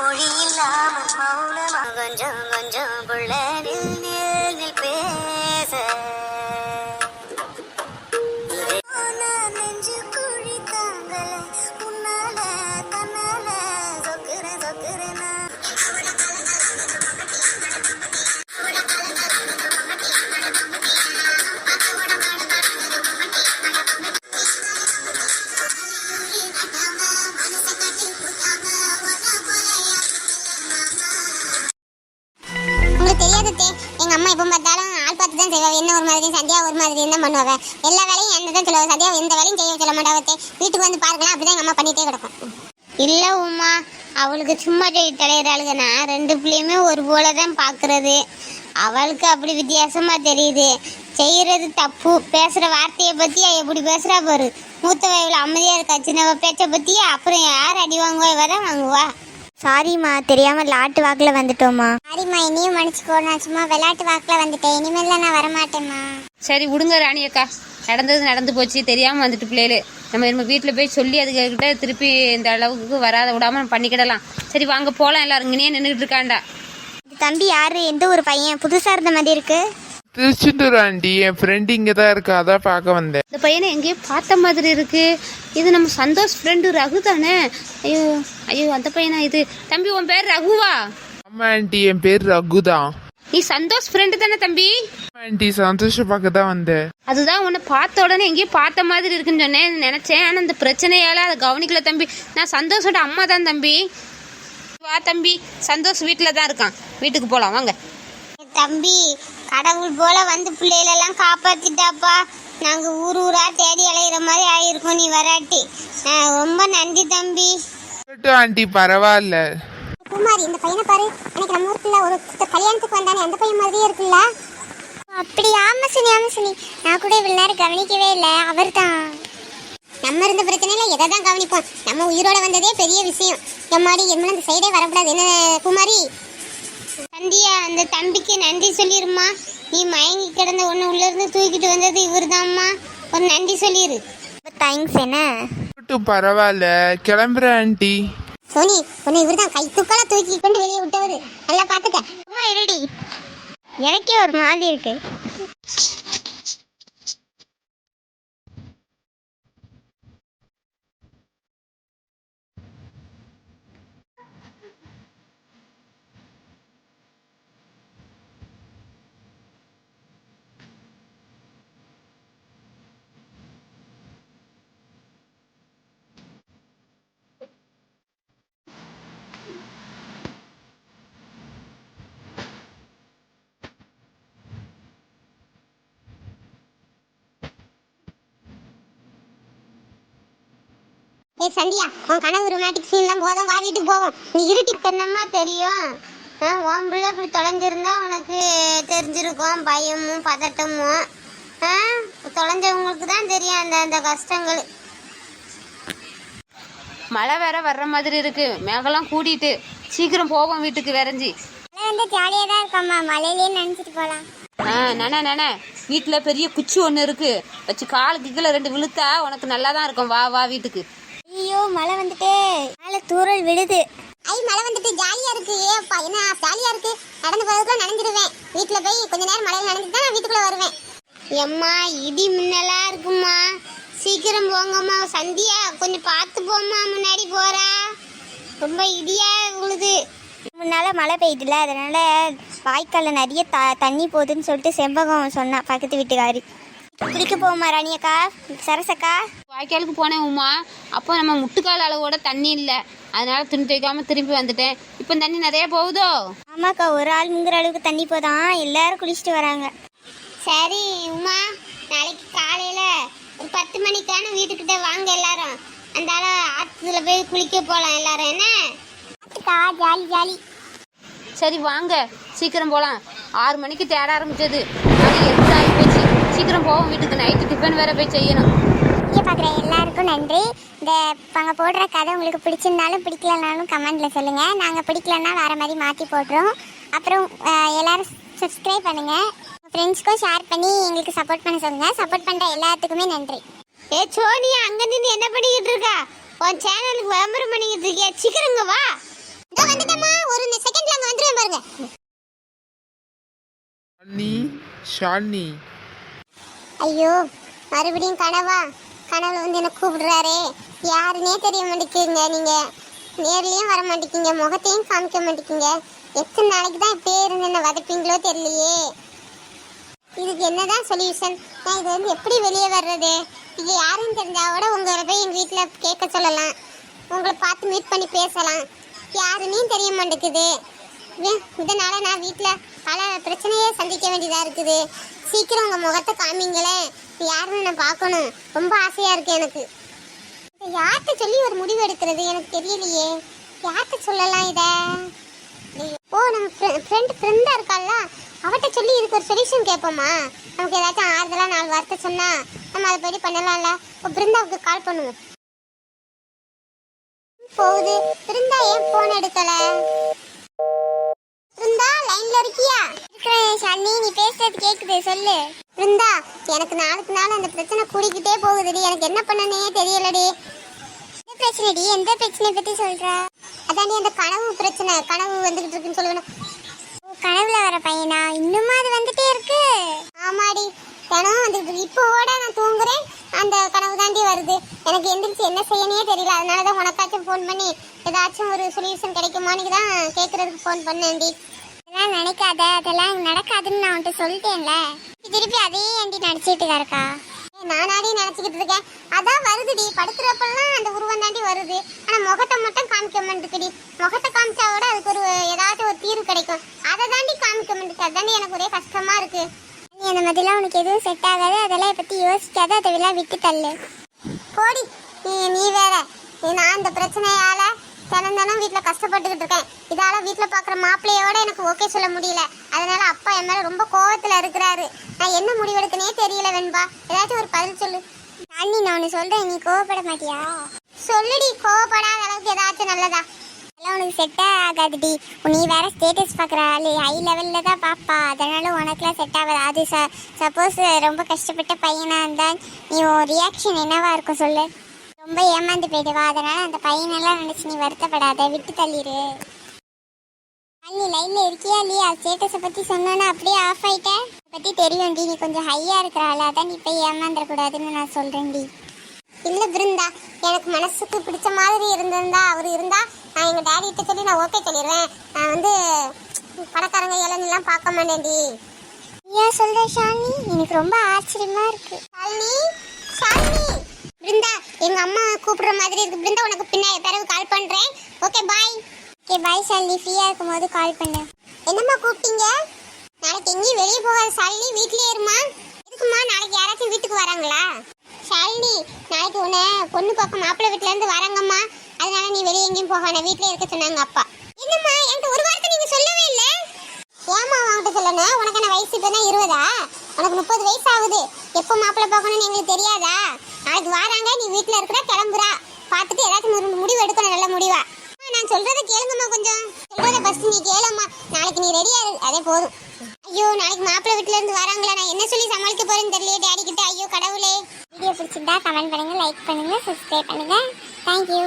for you. பார்த்தாலும் ஆள் பார்த்து தான் செய்வா என்ன ஒரு மாதிரி சந்தியா ஒரு மாதிரி தான் பண்ணுவாங்க எல்லா வேலையும் என்ன தான் சொல்லுவாங்க சந்தியா எந்த வேலையும் செய்ய சொல்ல மாட்டாவத்தே வீட்டுக்கு வந்து பாருங்களேன் அப்படிதான் எங்கள் அம்மா பண்ணிட்டே கிடக்கும். இல்லை உமா அவளுக்கு சும்மா சொல்லி தலையிறாளுங்கன்னா ரெண்டு பிள்ளையுமே ஒரு போல தான் பார்க்குறது அவளுக்கு அப்படி வித்தியாசமா தெரியுது. செய்யறது தப்பு. பேசுற வார்த்தையை பத்தி எப்படி பேசுறா பாரு. மூத்தவ இவ்வளவு அமைதியா இருக்கா சின்னவ? பேச்ச பத்தி அப்புறம் யார் அடி வாங்குவா இவ தான் வாங்குவா? சாரிம்மா தெரியாம லாட்டு வாக்குல வந்துட்டோமா சாரிம்மா இனியும் மன்னிச்சுக்கோ நான் சும்மா விளையாட்டு வாக்குல வந்துட்டேன். இனிமேல் நான் வரமாட்டேம்மா. சரி விடுங்க ராணி அக்கா. நடந்தது நடந்து போச்சு. தெரியாமல் வந்துட்டு பிள்ளைகளு. நம்ம நம்ம வீட்டில் போய் சொல்லி அதுக்கிட்ட திருப்பி இந்த அளவுக்கு வராத விடாம நம்ம பண்ணிக்கிடலாம். சரி வாங்க போகலாம் எல்லாரும். இங்கேயே நின்றுட்டு இருக்காண்டா. தம்பி யாரு? எந்த ஒரு பையன்? புதுசா இருந்த மாதிரி இருக்கு. திருச்செந்தூர் ஆண்டி என் ஃப்ரெண்டு இங்கே தான் இருக்கா அதான் பார்க்க வந்தேன். இந்த பையனை எங்கேயோ பார்த்த மாதிரி இருக்கு. இது நம்ம சந்தோஷ் ஃப்ரெண்டு ரகு தானே? ஐயோ ஐயோ அந்த பையனா இது? தம்பி உன் பேர் ரகுவா? ஆமா ஆண்டி என் பேர் ரகு தான் நீ சந்தோஷ் ஃப்ரெண்டு தானே தம்பி? ஆண்டி சந்தோஷம் பார்க்க தான் வந்தேன். அதுதான் உன்னை பார்த்த உடனே எங்கேயோ பார்த்த மாதிரி இருக்குன்னு சொன்னேன் நினைச்சேன். ஆனால் இந்த பிரச்சனையால அதை கவனிக்கல தம்பி. நான் சந்தோஷோட அம்மா தான் தம்பி. வா தம்பி. சந்தோஷ் வீட்டில் தான் இருக்கான். வீட்டுக்கு போகலாம் வாங்க. தம்பி கடவுள் போல வந்து பிள்ளைகளெல்லாம் காப்பாத்திட்டாப்பா. நாங்க ஊர் ஊரா தேடி அலையிற மாதிரி ஆயிருக்கோம் நீ வராட்டி. ரொம்ப நன்றி தம்பி. ஆண்டி பரவாயில்ல. குமாரி இந்த பையனை பாரு. எனக்கு நம்ம ஊருக்குள்ள ஒரு கல்யாணத்துக்கு வந்தானே அந்த பையன் மாதிரியே இருக்குல்ல? அப்படி ஆமா சுனி ஆமா சுனி. நான் கூட இவ்வளவு நேரம் கவனிக்கவே இல்லை. அவர் தான் நம்ம இருந்த பிரச்சனையில எதை தான் கவனிப்போம். நம்ம உயிரோட வந்ததே பெரிய விஷயம். எம்மாடி எம்மா அந்த சைடே வரக்கூடாது. என்ன குமாரி? சந்தியா அந்த தம்பிக்கு நன்றி சொல்லிருமா நீ மயங்கி கிடந்த ஒன்று உள்ள இருந்து தூக்கிட்டு வந்தது இவர்தாம்மா. ஒரு நன்றி சொல்லிரு. தேங்க்ஸ் என்ன? இருக்கட்டும் பரவாயில்ல. கிளம்புறேன் ஆண்டி. சோனி உன்னை இவர்தான் கை தூக்கலா தூக்கி கொண்டு வெளியே விட்டவர். நல்லா பாத்துக்க அம்மா இருடி. எனக்கே ஒரு மாதிரி இருக்கு. ஏய் சந்தியா உன் கனவு ரொமாட்டிக் சீன்லாம் போதும் வா வீட்டுக்கு போவோம். நீ இருட்டிக்கு தென்னமா தெரியும்? உன் பிள்ளை இப்படி தொலைஞ்சிருந்தா உனக்கு தெரிஞ்சிருக்கும் பயமும் பதட்டமும். தொலைஞ்சவங்களுக்கு தான் தெரியும் அந்த அந்த கஷ்டங்கள். மழை வேற வர்ற மாதிரி இருக்கு. மேகலாம் கூட்டிட்டு சீக்கிரம் போவோம் வீட்டுக்கு விரைஞ்சி. வந்து ஜாலியாக தான் இருக்கம்மா. மழையிலேயே நினைச்சிட்டு போகலாம் ஆ நானே நானே. வீட்டில் பெரிய குச்சி ஒன்று இருக்கு. வச்சு காலுக்கு கீழே ரெண்டு விழுத்தா உனக்கு நல்லா தான் இருக்கும். வா வா வீட்டுக்கு. மழை வந்துட்டே. மேல தூறல் விழுது. ஐ மழை வந்துட்டு ஜாலியா இருக்கு. ஏப்பா என்ன ஜாலியா இருக்கு? நடந்து போறதுக்குள்ள நனைஞ்சிருவேன். வீட்டுல போய் கொஞ்ச நேரம் மழையில நனைஞ்சிட்டு தான் நான் வீட்டுக்குள்ள வருவேன். எம்மா இடி மின்னலா இருக்குமா சீக்கிரம் போங்கம்மா. சந்தியா கொஞ்சம் பார்த்து போம்மா. முன்னாடி போறா. ரொம்ப இடியா உழுது. முன்னால மழை பெய்யுதுல அதனால வாய்க்கால்ல நிறைய த தண்ணி போகுதுன்னு சொல்லிட்டு செம்பகம் சொன்னா பக்கத்து வீட்டுக்காரி. குளிக்க போமா ராணியக்கா சரசக்கா வாய்க்காலுக்கு போனேன் உமா. அப்போ நம்ம முட்டுக்கால் அளவோட தண்ணி இல்லை. அதனால துணி துவைக்காம திரும்பி வந்துட்டேன். இப்போ தண்ணி நிறைய போகுதோ? ஆமாக்கா ஒரு ஆள் முங்குற அளவுக்கு தண்ணி போதான் எல்லாரும் குளிச்சுட்டு வராங்க. சரி உமா நாளைக்கு காலையில ஒரு பத்து மணிக்கான வீட்டுக்கிட்ட வாங்க எல்லாரும். அந்த ஆத்துல போய் குளிக்க போலாம் எல்லாரும். என்ன? Jolly jolly. சரி வாங்க. சீக்கிரம் போகலாம் ஆறு மணிக்கு தேட ஆரம்பிச்சது. அது எட்டு ஆகி போச்சு. சீக்கிரம் போவோம் வீட்டுக்கு. நைட்டு டிஃபன் வேற போய் செய்யணும். வீடியோ பார்க்குற எல்லாருக்கும் நன்றி. இந்த நாங்கள் போடுற கதை உங்களுக்கு பிடிச்சிருந்தாலும் பிடிக்கலனாலும் கமெண்ட்ல சொல்லுங்க. நாங்கள் பிடிக்கலன்னா வேற மாதிரி மாற்றி போடுறோம் அப்புறம் எல்லாரும் சப்ஸ்கிரைப் பண்ணுங்க. ஃப்ரெண்ட்ஸ்க்கும் ஷேர் பண்ணி எங்களுக்கு சப்போர்ட் பண்ண சொல்லுங்க. சப்போர்ட் பண்ணுற எல்லாத்துக்குமே நன்றி. ஏ சோனியா அங்க நின்று என்ன பண்ணிக்கிட்டு இருக்கா? உன் சேனலுக்கு விளம்பரம் பண்ணிக்கிட்டு இருக்கியா? சீக்கிரங்க வா. இதோ வந்துட்டேம்மா. ஒரு செகண்ட்ல அங்க வந்துருவேன் பாருங்க. ஷாலினி ஷாலினி ஐயோ மறுபடியும் கனவா? கனவுல வந்து என்ன கூப்பிடுறாரே. யாருன்னே தெரிய மாட்டேங்குங்க நீங்க. நேர்லயும் வர மாட்டேங்கிங்க முகத்தையும் காமிக்க மாட்டேங்கிங்க எத்தனை நாளைக்கு தான் இப்படியே இருந்து என்ன வதப்பீங்களோ தெரியலையே. இதுக்கு என்னதான் சொல்யூஷன் நான் இது வந்து எப்படி வெளியே வர்றது? இது யாருன்னு தெரிஞ்சா கூட உங்களை போய் எங்கள் வீட்டில் கேட்க சொல்லலாம். உங்களை பார்த்து மீட் பண்ணி பேசலாம். யாருன்னு தெரிய மாட்டேங்குது. இதனால நான் வீட்டில் பல பிரச்சனையே சந்திக்க வேண்டியதாக இருக்குது. சீக்கிரம் உங்கள் முகத்தை காமிங்களேன் யாருன்னு நான் பார்க்கணும். ரொம்ப ஆசையாக இருக்குது எனக்கு. யார்கிட்ட சொல்லி ஒரு முடிவு எடுக்கிறது? எனக்கு தெரியலையே. யார்கிட்ட சொல்லலாம் இதை? ஓ நம்ம ஃப்ரெண்ட் ஃப்ரெண்டாக இருக்கால்ல அவட்ட சொல்லி இதுக்கு ஒரு சொல்யூஷன் கேட்போமா? நமக்கு ஏதாச்சும் ஆறுதலாக நாலு வார்த்தை சொன்னால் நம்ம அதை படி பண்ணலாம்ல. இப்போ பிருந்தாவுக்கு கால் பண்ணுவோம். போகுது. பிருந்தா ஏன் ஃபோன் எடுக்கலை? பிருந்தா லைன்ல இருக்கியா? இருக்கிறேன் ஷாலினி. நீ பேசுறது கேக்குது சொல்லு. பிருந்தா எனக்கு நாளுக்கு நாள் அந்த பிரச்சனை கூடிக்கிட்டே போகுதுடி. எனக்கு என்ன பண்ணனே தெரியலடி. என்ன பிரச்சனைடி? எந்த பிரச்சனை பத்தி சொல்ற? அதாண்டி அந்த கனவு பிரச்சனை. கனவு வந்துகிட்டு இருக்குன்னு சொல்லுவேன். கனவுல வர பையனா? இன்னுமா அது வந்துட்டே இருக்கு. ஆமாடி. தினம் வந்துகிட்டு இருக்கு. இப்போ ஓட நான் தூங்குறேன். அந்த கனவு தாண்டி வருது. எனக்கு எந்திரிச்சு என்ன செய்யனே தெரியல. அதனால தான் உனக்காச்சும் ஃபோன் பண்ணி ஏதாச்சும் ஒரு சொல்யூஷன் கிடைக்குமான்னு தான் கேட்குறதுக்கு ஃபோன் பண்ணேன்டி. அதெல்லாம் நினைக்காத. அதெல்லாம் நடக்காதுன்னு நான் உன்கிட்ட சொல்லிட்டேன்ல. திருப்பி அதே ஆண்டி நடிச்சிட்டு இருக்கா? ஏய், நானாடி நினச்சிக்கிட்டு இருக்கேன். அதான் வருதுடி. படுக்கிறப்பெல்லாம் அந்த உருவம் தாண்டி வருது. ஆனால் முகத்தை மட்டும் காமிக்க மாட்டேங்குடி முகத்தை காமிச்சா கூட அதுக்கு ஒரு ஏதாச்சும் ஒரு தீர்வு கிடைக்கும். அதை தாண்டி காமிக்க மாட்டேங்குது. அதாண்டி எனக்கு ஒரே கஷ்டமாக இருக்குது அந்த மாதிரிலாம் உனக்கு எதுவும் செட் ஆகாது. அதெல்லாம் பத்தி யோசிக்காத. அதெல்லாம் விட்டு தள்ளு. போடி. நீ நீ வேற. நான் இந்த பிரச்சனையால தினம் தினம் வீட்டில் கஷ்டப்பட்டுக்கிட்டு இருக்கேன். இதால வீட்டில் பார்க்குற மாப்பிள்ளையோட எனக்கு ஓகே சொல்ல முடியல. அதனால அப்பா என் மேலே ரொம்ப கோவத்தில் இருக்கிறாரு. நான் என்ன முடிவெடுக்கனே தெரியல வெண்பா. ஏதாச்சும் ஒரு பதில் சொல்லு. ஷாலினி நான் ஒன்று சொல்றேன். நீ கோவப்பட மாட்டியா? சொல்லுடி. கோவப்படாத அளவுக்கு ஏதாச்சும் நல்லதா? அதெல்லாம் உனக்கு செட்டே ஆகாதுடி. நீ வேற ஸ்டேட்டஸ் பார்க்குற ஆள். ஹை லெவலில் தான் பாப்பா. அதனால உனக்குலாம் செட் ஆகாது. அது ச சப்போஸ் ரொம்ப கஷ்டப்பட்ட பையனாக இருந்தால் நீ உன் ரியாக்ஷன் என்னவா இருக்கும் சொல்லு? ரொம்ப ஏமாந்து போயிடுவா அதனால அந்த பையனெல்லாம் நினச்சி நீ வருத்தப்படாத. விட்டு தள்ளிடு நீ லைனில் இருக்கியா இல்லையா? ஸ்டேட்டஸை பற்றி சொன்னோன்னா அப்படியே ஆஃப் ஆகிட்டேன் அதை பற்றி தெரியும்டி. நீ கொஞ்சம் ஹையாக இருக்கிற ஆளாக தான் நீ போய் ஏமாந்துடக்கூடாதுன்னு நான் சொல்கிறேன்டி இல்ல பிருந்தா எனக்கு மனசுக்கு பிடிச்ச மாதிரி இருந்திருந்தா அவர் இருந்தால் நான் எங்க டாடி கிட்ட சொல்லி நான் ஓகே சொல்லிடுவேன். நான் வந்து பணக்காரங்க இளநெல்லாம் பார்க்க மாட்டேன்டி. ஏன் சொல்ற ஷாலினி? எனக்கு ரொம்ப ஆச்சரியமா இருக்கு. ஷாலினி? ஷாலினி? பிருந்தா எங்க அம்மா கூப்பிடுற மாதிரி இருக்கு. பிருந்தா உனக்கு பின்ன பிறகு கால் பண்றேன். Okay bye okay bye Shalini. ஃப்ரீயாக இருக்கும்போது கால் பண்ணு. என்னம்மா கூப்பிட்டீங்க? நாளைக்கு எங்கேயும் வெளியே போகாத ஷாலினி. வீட்லயே இருமா. இருக்குமா நாளைக்கு யாராச்சும் வீட்டுக்கு வராங்களா? ஷாலினி நாளைக்கு உன்னை பொண்ணு பார்க்க மாப்பிள்ளை வீட்ல இருந்து வராங்கம்மா. அதனால நீ வெளியே எங்கேயும் போக வேணாம் வீட்லயே இருக்க சொன்னாங்க அப்பா. என்னம்மா என்கிட்ட ஒரு வார்த்தை நீங்க சொல்லவே இல்ல. ஏமா அவன்கிட்ட சொல்லணும்? உனக்கு என்ன வயசு இப்பதான் இருபதா? உனக்கு முப்பது வயசு ஆகுது எப்போ மாப்பிள்ளை பார்க்கணும்னு எங்களுக்கு தெரியாதா? நாளைக்கு வராங்க நீ வீட்ல இருக்கிற கிளம்புறா. பார்த்துட்டு ஏதாச்சும் ஒரு முடிவு எடுக்கணும் நல்ல முடிவா. நான் சொல்றதை கேளுங்கம்மா கொஞ்சம். சொல்றத ஃபர்ஸ்ட் நீ கேளம்மா. நாளைக்கு நீ ரெடியா இரு. அதே போதும். ஐயோ நாளைக்கு மாப்பிள்ளை வீட்டுல இருந்து வராங்களா? நான் என்ன சொல்லி சமாளிக்க போறேன்னு தெரியல டாடி கிட்ட. ஐயோ கடவுளே. வீடியோ பிடிச்சிருந்தா கமெண்ட் பண்ணுங்க லைக் பண்ணுங்க சப்ஸ்கிரைப் பண்ணுங்க. தேங்க்யூ